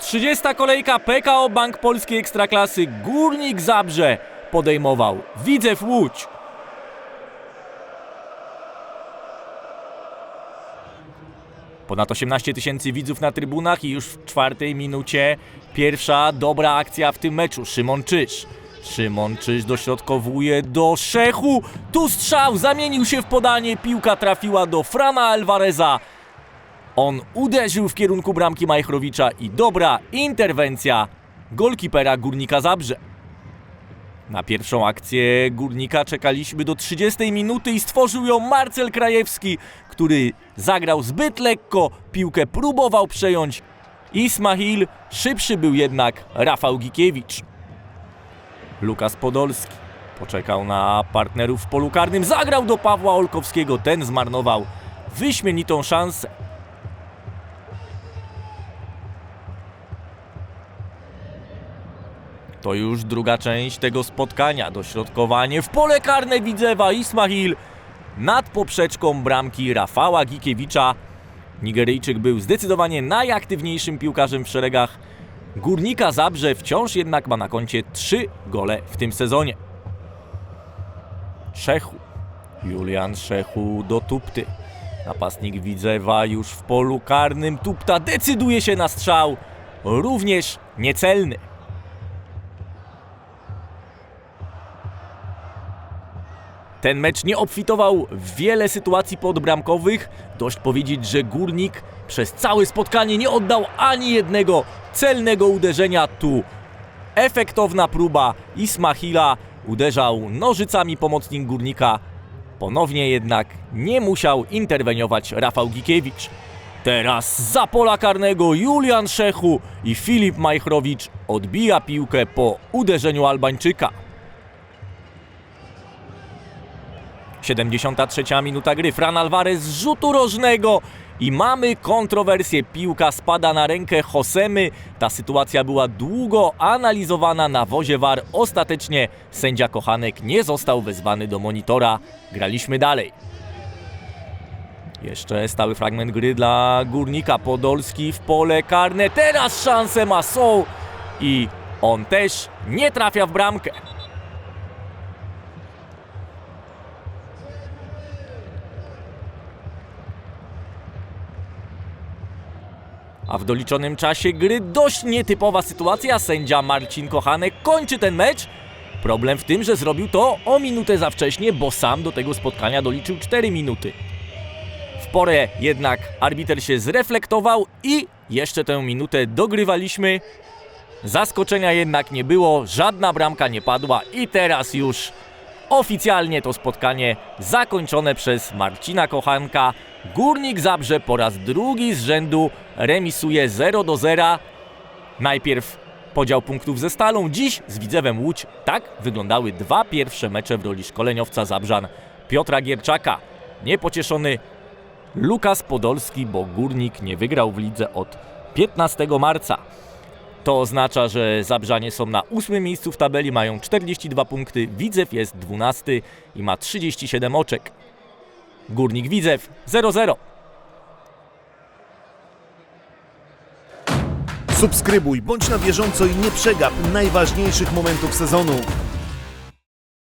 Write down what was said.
30. kolejka PKO Bank Polskiej Ekstraklasy Górnik Zabrze podejmował Widzew Łódź. Ponad 18 tysięcy widzów na trybunach i już w czwartej minucie pierwsza dobra akcja w tym meczu. Szymon Czyż. Szymon dośrodkowuje do Szechu. Tu strzał zamienił się w podanie. Piłka trafiła do Frana Alvareza. On uderzył w kierunku bramki Majchrowicza i dobra interwencja golkipera Górnika Zabrze. Na pierwszą akcję Górnika czekaliśmy do 30 minuty i stworzył ją Marcel Krajewski, który zagrał zbyt lekko, piłkę próbował przejąć. Ismail, szybszy był jednak Rafał Gikiewicz. Lukas Podolski poczekał na partnerów w polu karnym, zagrał do Pawła Olkowskiego, ten zmarnował wyśmienitą szansę. To już druga część tego spotkania. Dośrodkowanie w pole karne Widzewa Ismail nad poprzeczką bramki Rafała Gikiewicza. Nigeryjczyk był zdecydowanie najaktywniejszym piłkarzem w szeregach Górnika Zabrze, wciąż jednak ma na koncie trzy gole w tym sezonie. Szechu. Julian Szechu do Tupty. Napastnik Widzewa już w polu karnym. Tupta decyduje się na strzał. Również niecelny. Ten mecz nie obfitował w wiele sytuacji podbramkowych. Dość powiedzieć, że Górnik przez całe spotkanie nie oddał ani jednego celnego uderzenia. Tu efektowna próba Ismahila uderzał nożycami pomocnik Górnika. Ponownie jednak nie musiał interweniować Rafał Gikiewicz. Teraz za pola karnego Julian Szechu i Filip Majchrowicz odbija piłkę po uderzeniu Albańczyka. 73 minuta gry. Fran Alvarez z rzutu rożnego i mamy kontrowersję. Piłka spada na rękę Josemy. Ta sytuacja była długo analizowana na wozie VAR. Ostatecznie sędzia Kochanek nie został wezwany do monitora. Graliśmy dalej. Jeszcze stały fragment gry dla Górnika. Podolski w pole karne. Teraz szansę ma Soł i on też nie trafia w bramkę. A w doliczonym czasie gry dość nietypowa sytuacja. Sędzia Marcin Kochanek kończy ten mecz. Problem w tym, że zrobił to o minutę za wcześnie, bo sam do tego spotkania doliczył 4 minuty. W porę jednak arbiter się zreflektował i jeszcze tę minutę dogrywaliśmy. Zaskoczenia jednak nie było, żadna bramka nie padła i teraz już oficjalnie to spotkanie zakończone przez Marcina Kochanka. Górnik Zabrze po raz drugi z rzędu remisuje 0 do 0. Najpierw podział punktów ze Stalą, dziś z Widzewem Łódź. Tak wyglądały dwa pierwsze mecze w roli szkoleniowca Zabrzan Piotra Gierczaka. Niepocieszony Lukas Podolski, bo Górnik nie wygrał w lidze od 15 marca. To oznacza, że Zabrzanie są na ósmym miejscu w tabeli, mają 42 punkty, Widzew jest 12 i ma 37 oczek. Górnik Widzew 0-0. Subskrybuj, bądź na bieżąco i nie przegap najważniejszych momentów sezonu.